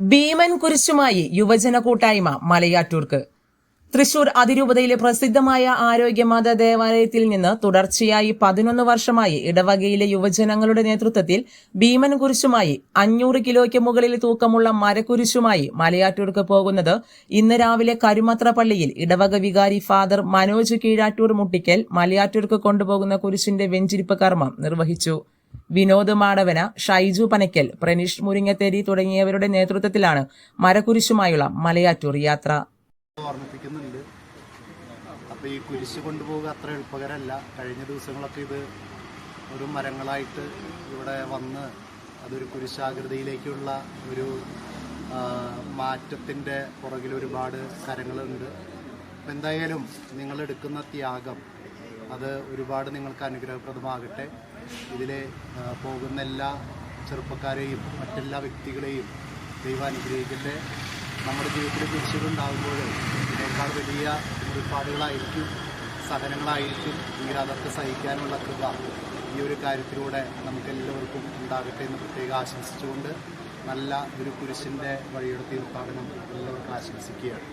ഭീമൻ കുരിശുമായി യുവജന കൂട്ടായ്മ മലയാറ്റൂർക്ക്. തൃശൂർ അതിരൂപതയിലെ പ്രസിദ്ധമായ ആരോഗ്യമാത ദേവാലയത്തിൽ നിന്ന് തുടർച്ചയായി പതിനൊന്ന് വർഷമായി ഇടവകയിലെ യുവജനങ്ങളുടെ നേതൃത്വത്തിൽ ഭീമൻ കുരിശുമായി അഞ്ഞൂറ് കിലോയ്ക്ക് മുകളിൽ തൂക്കമുള്ള മരക്കുരിശുമായി മലയാറ്റൂർക്ക് പോകുന്നത് ഇന്ന് രാവിലെ കരുമത്ര പള്ളിയിൽ ഇടവക വികാരി ഫാദർ മനോജ് കീഴാറ്റൂർ മുട്ടിക്കൽ മലയാറ്റൂർക്ക് കൊണ്ടുപോകുന്ന കുരിശിന്റെ വെഞ്ചിരിപ്പ് കർമ്മം നിർവഹിച്ചു. വിനോദ് മാടവന ഷൈജു പനയ്ക്കൽ പ്രനീഷ് മുരിങ്ങത്തേരി തുടങ്ങിയവരുടെ നേതൃത്വത്തിലാണ് മരക്കുരിശുമായുള്ള മലയാറ്റൂർ യാത്ര. ഓർമ്മിപ്പിക്കുന്നുണ്ട്. അപ്പോൾ ഈ കുരിശ് കൊണ്ടുപോകുക അത്ര എളുപ്പകരമല്ല കഴിഞ്ഞ ദിവസങ്ങളൊക്കെ ഇത് ഒരു മരങ്ങളായിട്ട് ഇവിടെ വന്ന് അതൊരു കുരിശാകൃതിയിലേക്കുള്ള ഒരു മാറ്റത്തിന്റെ പുറകിൽ ഒരുപാട് കരങ്ങളുണ്ട്. എന്തായാലും നിങ്ങളെടുക്കുന്ന ത്യാഗം അത് ഒരുപാട് നിങ്ങൾക്ക് അനുഗ്രഹപ്രദമാകട്ടെ. ഇതിലെ ആ, പോകുന്ന എല്ലാ ചെറുപ്പക്കാരെയും മറ്റെല്ലാ വ്യക്തികളെയും ദൈവം അനുഗ്രഹിക്കട്ടെ. നമ്മുടെ ജീവിതത്തിൽ തിരിച്ചുകൊണ്ടാകുമ്പോൾ ഇതിനേക്കാൾ വലിയ മുറിപ്പാടുകളായിരിക്കും സഹനങ്ങളായിരിക്കും എങ്കിൽ അതൊക്കെ സഹിക്കാനുള്ള കൃപ ഈ ഒരു കാര്യത്തിലൂടെ നമുക്ക് എല്ലാവർക്കും ഉണ്ടാകട്ടെ എന്ന് പ്രത്യേകം ആശംസിച്ചുകൊണ്ട് നല്ല ഒരു കുരിശിന്റെ വഴിയുടെ തീർത്ഥാടനം എല്ലാവർക്കും ആശംസിക്കുകയാണ്.